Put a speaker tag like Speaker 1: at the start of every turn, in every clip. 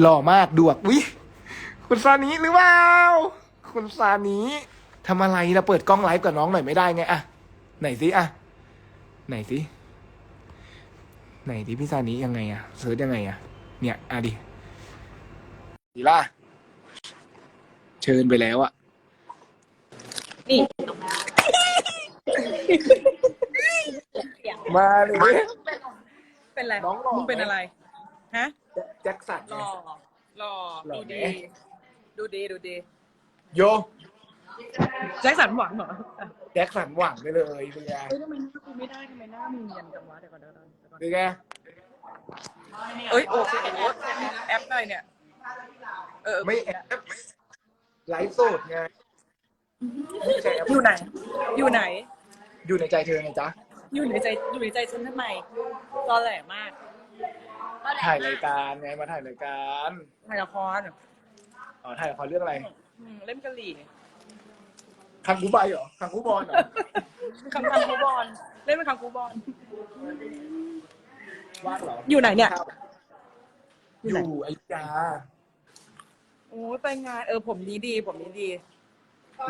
Speaker 1: หล่อมากดวกวิคุณซานิหรือเปล่า คุณซานิทำอะไรเราเปิดกล้องไลฟ์กับน้องหน่อยไม่ได้ไงอะไหนสิอะไหนสิไหนดิพี่ซานิยังไงอะเซิร์ชยังไงอะเนี่ยอะดิดีล่ะ เชิญไปแล้วอะ
Speaker 2: นี่
Speaker 1: มาเลย
Speaker 2: เป็นไร
Speaker 1: น้องหล่อ
Speaker 2: มึงเป็นอะไร ฮะ
Speaker 1: แจ็คสัน
Speaker 2: หล่อหล่อ
Speaker 1: หล่อ
Speaker 2: ดูดี
Speaker 1: ไหม
Speaker 2: ดูดีดูดี
Speaker 1: โย
Speaker 2: แจ็คสันหวังเหรอ
Speaker 1: แจ็คสันหวังไปเลยเป็นไง
Speaker 2: เฮ้ยทำไมหน้ากูไม่ได้ทำไมหน้ามึงเนียนจังวะเดี๋ยวก่อนเดี๋ยวก่อนเดี๋ยวก่อน
Speaker 1: เป็นไง
Speaker 2: เอ้ยโอ้โหแอปอะไรเนี่ย เออ
Speaker 1: ไม่แอบไลฟ์สดไงไม่ใช่แอป
Speaker 2: อยู่ไหน อยู่ไหน
Speaker 1: อยู่ในใจเธอไงจ๊ะ
Speaker 2: อยู่ในใจอยู่ในใจฉันทำไมตอนแหลมาก
Speaker 1: ถ่ายรายการไงมาถ่ายรายการ
Speaker 2: ถ่ายละคร
Speaker 1: อ๋อถ่ายละครเรื่องอะไร
Speaker 2: อืมเล่นกะหรี่
Speaker 1: คังคูใบเหรอคังคูบอลเหรอ
Speaker 2: คังคังคูบอลเล่นเป็นคังคูบอล
Speaker 1: ว่างเหรอ
Speaker 2: อยู่ไหนเนี่ย
Speaker 1: อยู่อยุธยา
Speaker 2: โอ้ยไปงานเออผมนี้ดี ผมนี้ดี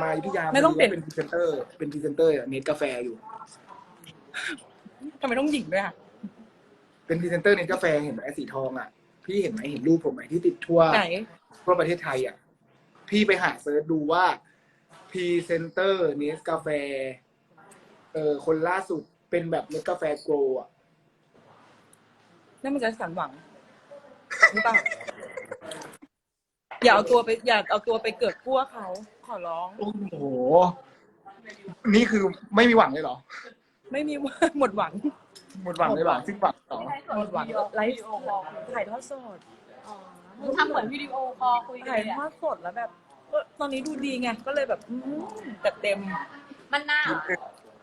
Speaker 1: มาอยุธยา
Speaker 2: ไม่ต้องเปลี่ยน
Speaker 1: เป็นพรีเซนเตอร์เป็นพรีเซนเตอร์เนตกาแฟอยู่
Speaker 2: ทำไมต้องหญิงด้วยอะ
Speaker 1: เป็นพรีเซนเตอร์เนตกาแฟเห็นไหมสีทองอะ พี่เห็นไหมเห็นรูปผมไหมที่ติดทั่ว
Speaker 2: ไหน
Speaker 1: ทั่วประเทศไทยอะ พี่ไปหาเซิร์ชดูว่าพรีเซนเตอร์เนสกาแฟ เออคนล่าสุดเป็นแบบเนสกาแฟโกลอะ
Speaker 2: นั่นมันจะสันหวังหรือเปล่าอย่าเอาตัวไปอย่าเอาตัวไปเกิดกั้วเขาขอร้อง
Speaker 1: โอ้โห นี่คือไม่มีหวังเลยเหรอ
Speaker 2: ไม่มีหมดหวัง
Speaker 1: หมดหวังเลยเหรอซึ่งหวังเห รอ
Speaker 2: หมดหวังไลฟ์ถ่ายทอดสด
Speaker 3: มึงทำเหมือนวิดีโอคอลคุยกัน
Speaker 2: ถ่าย
Speaker 3: เลย
Speaker 2: ทอ
Speaker 3: อะ
Speaker 2: ดสดแล้วแบบเออตอนนี้ดูดีไงก็เลยแบบอืมจัดเต็ม
Speaker 3: มันหน้าเหรอ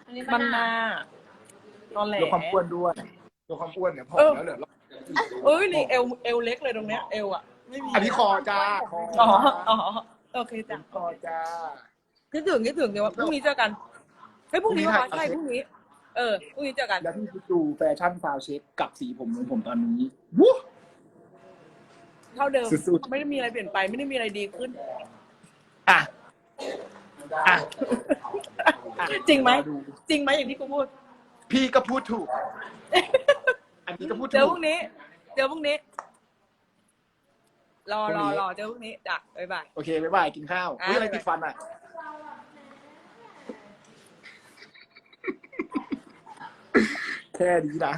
Speaker 3: อันนี้
Speaker 2: มั
Speaker 3: มันน
Speaker 2: ห
Speaker 3: หน้า
Speaker 2: น้าตอนแหล
Speaker 1: ลดความอ้วนด้วยลดความอ้วนเนี่ยพอ
Speaker 2: เออ
Speaker 1: แล้วเหลือรอบ
Speaker 2: เอ้ยนี่เอวเอวเล็กเลยตรงเนี้ยเอวอะไม่มี
Speaker 1: อันนี้คอจ้าคอ
Speaker 2: อ๋ออ๋อโอเคจ้ะ
Speaker 1: คอจ้า
Speaker 2: คิดถึงคิดถึงเดี๋ยวว่าพรุ่งนี้เจอกันเฮ้ยพรุ่งนี้
Speaker 1: พรุ่งนี้
Speaker 2: วะ
Speaker 1: ถ่าย
Speaker 2: ใช่พรุ่งนี้ เออพรุ่งนี้เจอกัน
Speaker 1: แล้วพี่คิดดูแฟชั่นซาวเช็คกับสีผมของผมตอนนี้วู้
Speaker 2: เท่าเดิม
Speaker 1: สุด
Speaker 2: ไม่ได้มีอะไรเปลี่ยนไป ไม่ได้มีอะไรดีขึ้น
Speaker 1: อะ อะ
Speaker 2: จริงไหม
Speaker 1: ดู
Speaker 2: จริงไหมอย่างที่กูพูด
Speaker 1: พี่ก็พูดถูก อันนี้ก็พูด
Speaker 2: เจอ
Speaker 1: ถู
Speaker 2: พ
Speaker 1: ก
Speaker 2: รุ่งนี้ เจอพรุ่งนี้ รอ
Speaker 1: พรุ่
Speaker 2: รงอ
Speaker 1: นี้
Speaker 2: รอเจอพรุ่งนี้จ้ะบ๊ายบาย
Speaker 1: โอเค บ๊ายบาย กินข้าว
Speaker 2: อะ
Speaker 1: เฮ้ยอะไรติดฟันอะ แค่นี้นะ